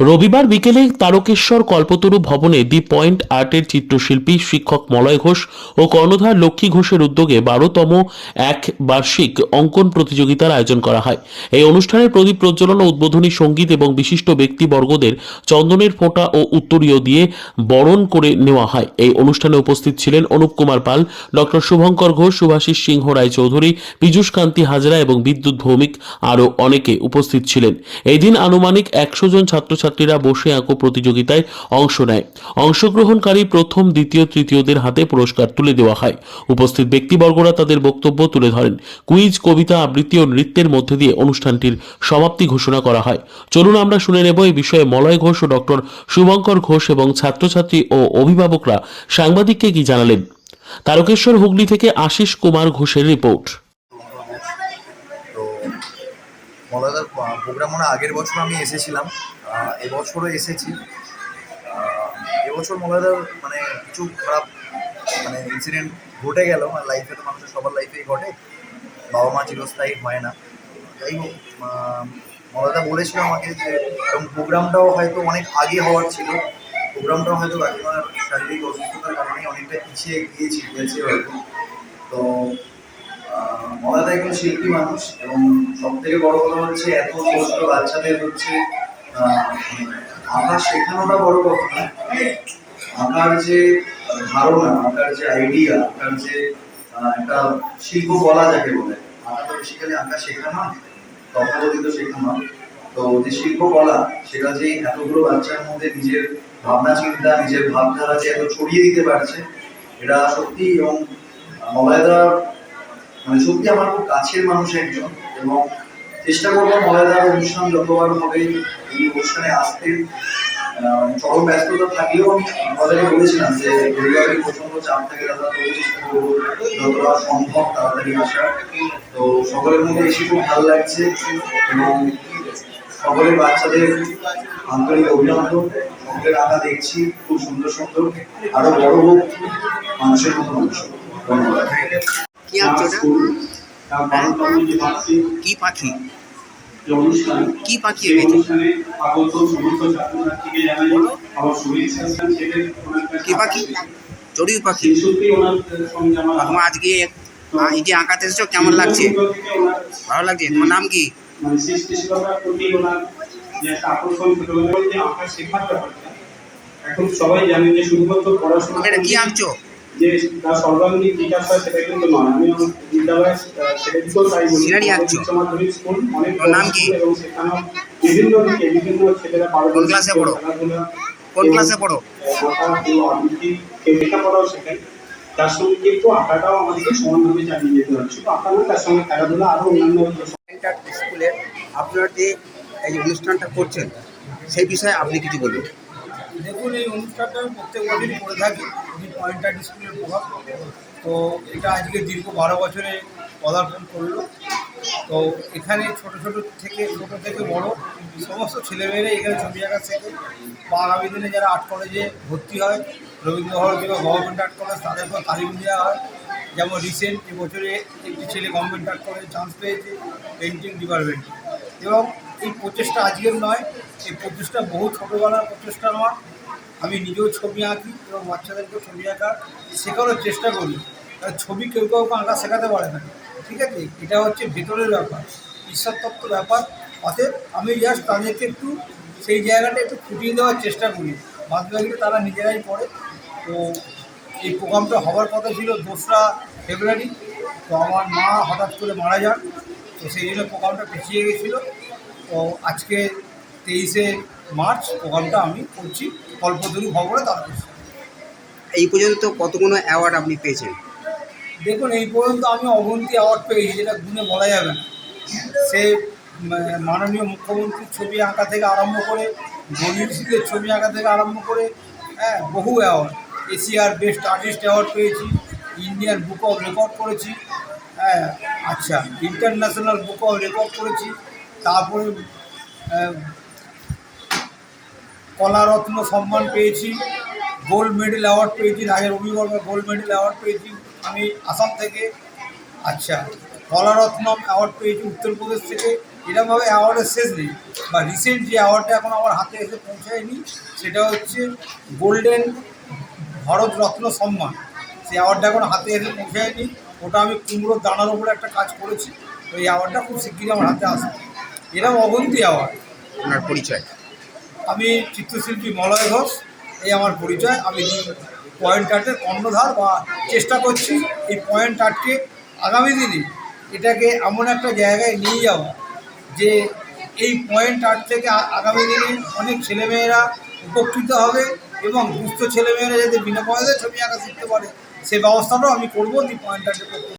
রবিবার বিকেলে তারকেশ্বর কল্পতরু ভবনে দি পয়েন্ট আর্টের চিত্রশিল্পী শিক্ষক মলয় ঘোষ ও কর্ণধার লক্ষ্মী ঘোষের উদ্যোগে বারোতম এক বার্ষিক অঙ্কন প্রতিযোগিতার আয়োজন করা হয়। এই অনুষ্ঠানে প্রদীপ প্রজ্বলন ও উদ্বোধনী সংগীত এবং বিশিষ্ট ব্যক্তিবর্গদের চন্দনের ফোঁটা ও উত্তরীয় দিয়ে বরণ করে নেওয়া হয়। এই অনুষ্ঠানে উপস্থিত ছিলেন অনুপ কুমার পাল, ডক্টর শুভঙ্কর ঘোষ, সুভাষিস সিংহ রায় চৌধুরী পীযূষ কান্তি হাজরা এবং বিদ্যুৎ ভৌমিক আরও অনেকে উপস্থিত ছিলেন। এই দিন আনুমানিক একশো জন ছাত্রছাত্রীরা বসে আঁকো প্রতিযোগিতায় অংশ নেয়। অংশগ্রহণকারী প্রথম, দ্বিতীয়, তৃতীয়দের হাতে পুরস্কার তুলে দেওয়া হয়। উপস্থিত ব্যক্তিবর্গরা তাদের বক্তব্য তুলে ধরেন। কুইজ, কবিতা, আবৃত্তি ও নৃত্যের মধ্যে দিয়ে অনুষ্ঠানটির সমাপ্তি ঘোষণা করা হয়। চলুন আমরা শুনে নেব এই বিষয়ে মলয় ঘোষ ও ডক্টর শুভঙ্কর ঘোষ এবং ছাত্রছাত্রী ও অভিভাবকরা সাংবাদিককে কি জানালেন। তারকেশ্বর হুগলি থেকে আশিস কুমার ঘোষের রিপোর্ট তো মলাদার প্রোগ্রাম মনে হয় আগের বছর আমি এসেছিলাম। এবছরও এসেছি। এবছর মলাদার মানে কিছু খারাপ মানে ইনসিডেন্ট ঘটে গেল। মানে লাইফে তো মানুষের সবার লাইফেই ঘটে। বাবা মা চিরস্থায়ী হয় না। যাই হোক মলাদা বলেছিল আমাকে যে, এবং প্রোগ্রামটাও হয়তো অনেক আগে হওয়ার ছিল। প্রোগ্রামটাও হয়তো কাকিমার শারীরিক অসুস্থতার কারণে অনেকটা পিছিয়ে গিয়েছি গিয়েছে হয়তো তো একজন শিল্পী মানুষ এবং সব থেকে বড় কথা হচ্ছে এত ছোট বাচ্চাদের হচ্ছে আঁকা শেখানোটা বড় কথা না। আঁকার যে ধারণা আঁকার যে আইডিয়া আঁকার যে একটা শিল্প বলা যাকে বলে আঁকা তো বেসিক্যালি আঁকা শেখানো তথাকথিত শেখানো তো যে শিল্পকলা সেটা যে এতগুলো বাচ্চার মধ্যে নিজের ভাবনা, চিন্তা, নিজের ভাবধারা যে এত ছড়িয়ে দিতে পারছে, এটা সত্যি এবং মলয়দা মানে সত্যি আমার খুব কাছের মানুষ একজন এবং চেষ্টা করব মজাদার অনুষ্ঠান যতবার হবে এই অনুষ্ঠানে আসতে। আহ, চরম ব্যস্ততা থাকলেও আমি আমাদেরকে বলেছিলাম যে রবিবারে প্রচণ্ড চাপ থাকে দাদা তবু চেষ্টা করব যতটা সম্ভব তাড়াতাড়ি আসার। তো সকলের মধ্যে এসে খুব ভালো লাগছে এবং সকলের বাচ্চাদের আন্তরিক অভিনন্দন। সকলের আঁকা দেখছি খুব সুন্দর সুন্দর। আরও বড় হোক মানুষের মতো মানুষ। ধন্যবাদ। কি আঁকছো এটা কি পাখি? কি পাখি কি পাখি? চড়ুই পাখি। তোমার আজকে এই যে আঁকাতে এসেছ? কেমন লাগছে? ভালো লাগছে? তোমার নাম কি? মানে এখন সবাই যে শুধুমাত্র পড়াশোনা কি আঁকছো? যে তার সর্বাঙ্গীন বিকাশ হয় সেটা কিন্তু নয় আমি আমার বিদ্যালয়ে আহ, তাই বলি? উচ্চ মাধ্যমিক স্কুল অনেক নাম কি? এবং সেখানেও বিভিন্ন দিকে বিভিন্ন ছেলেরা পারদর্শী কোন ক্লাসে পড়ো? কোন ক্লাসে পড়ো আবৃত্তি কেউ লেখাপড়াও শেখায় তার সঙ্গে কিন্তু আঁকাটাও আমাদেরকে সমানভাবে চালিয়ে যেতে হবে শুধু আঁকা না তার সঙ্গে খেলাধুলা আরও অন্যান্য স্কুলে আপনারা যে এই অনুষ্ঠানটা করছেন সেই বিষয়ে আপনি কিছু বলুন দেখুন এই অনুষ্ঠানটা প্রত্যেক বছরই করে থাকি। পয়েন্টার স্কুলের প্রভাব। তো এটা আজকে দীর্ঘ বারো বছরে পদার্পণ করল। তো এখানে ছোট ছোট থেকে ছোট থেকে বড় সমস্ত ছেলেমেয়েরা এখানে ছবি আঁকা শেখে। বা আগামী দিনে যারা আর্ট কলেজে ভর্তি হয়, রবীন্দ্রভারতী কিংবা গভর্নমেন্ট আর্ট কলেজ তাদেরকেও তালিম দেওয়া হয়। যেমন রিসেন্ট এবছরে একটি ছেলে গভর্নমেন্ট আর্ট কলেজে চান্স পেয়েছে পেন্টিং ডিপার্টমেন্টে এবং এই প্রচেষ্টা আজকের নয়, এই প্রচেষ্টা বহু ছোটোবেলার প্রচেষ্টা আমার আমি নিজেও ছবি আঁকি এবং বাচ্চাদেরকেও ছবি আঁকা শেখানোর চেষ্টা করি। কারণ ছবি কেউ কাউকে আঁকা শেখাতে পারে না, ঠিক আছে? এটা হচ্ছে ভেতরের ব্যাপার, ঈশ্বরতত্ত্ব ব্যাপার। অতএব আমি জাস্ট তাদেরকে একটু সেই জায়গাটা একটু ফুটিয়ে দেওয়ার চেষ্টা করি। বাদ বাকিটা তারা নিজেরাই পড়ে। তো এই প্রোগ্রামটা হওয়ার কথা ছিল দোসরা ফেব্রুয়ারি। তো আমার মা হঠাৎ করে মারা যান। তো সেই জন্য প্রোগ্রামটা পিছিয়ে গেছিল। তো আজকে তেইশে মার্চ প্রোগ্রামটা আমি করছি। কল্পতরু ভবনে তারপর এই পর্যন্ত কতগুলো অ্যাওয়ার্ড আপনি পেয়েছেন? দেখুন এই পর্যন্ত আমি অবন্তি অ্যাওয়ার্ড পেয়েছি যেটা গুণে বলা যাবে না। সে মাননীয় মুখ্যমন্ত্রীর ছবি আঁকা থেকে আরম্ভ করে গণিতদের ছবি আঁকা থেকে আরম্ভ করে হ্যাঁ বহু অ্যাওয়ার্ড এশিয়ার বেস্ট আর্টিস্ট অ্যাওয়ার্ড পেয়েছি ইন্ডিয়ান বুক অফ রেকর্ড করেছি হ্যাঁ আচ্ছা ইন্টারন্যাশনাল বুক অফ রেকর্ড করেছি তারপরে আহ, কলারত্ন সম্মান পেয়েছি, গোল্ড মেডেল অ্যাওয়ার্ড পেয়েছি রাজা বর্মা গোল্ড মেডেল অ্যাওয়ার্ড পেয়েছি। আমি আসাম থেকে আচ্ছা কলারত্নম অ্যাওয়ার্ড পেয়েছি উত্তরপ্রদেশ থেকে। এরকমভাবে অ্যাওয়ার্ডের শেষ নেই, বা রিসেন্ট যে অ্যাওয়ার্ডটা এখন আমার হাতে এসে পৌঁছায়নি, সেটা হচ্ছে গোল্ডেন ভারত রত্ন সম্মান। সেই অ্যাওয়ার্ডটা এখন হাতে এসে পৌঁছায়নি, ওটা আমি কুমড়োর দানার উপরে একটা কাজ করেছি, তো এই অ্যাওয়ার্ডটা খুব শিগগিরই আমার হাতে আসবে। এরকম অগন্তি অ্যাওয়ার্ড আপনার পরিচয়? আমি চিত্রশিল্পী মলয় ঘোষ, এই আমার পরিচয় আমি পয়েন্ট আর্টের কর্ণধার বা চেষ্টা করছি এই পয়েন্ট আর্টকে আগামী দিনে এটাকে এমন একটা জায়গায় নিয়ে যাওয়া যে এই পয়েন্ট আর্ট থেকে আগামী দিনে অনেক ছেলেমেয়েরা উপকৃত হবে এবং দুস্থ ছেলেমেয়েরা যাতে বিনা পয়সায় ছবি আঁকা শিখতে পারে, সে ব্যবস্থাটাও আমি করব দি পয়েন্ট আর্টের।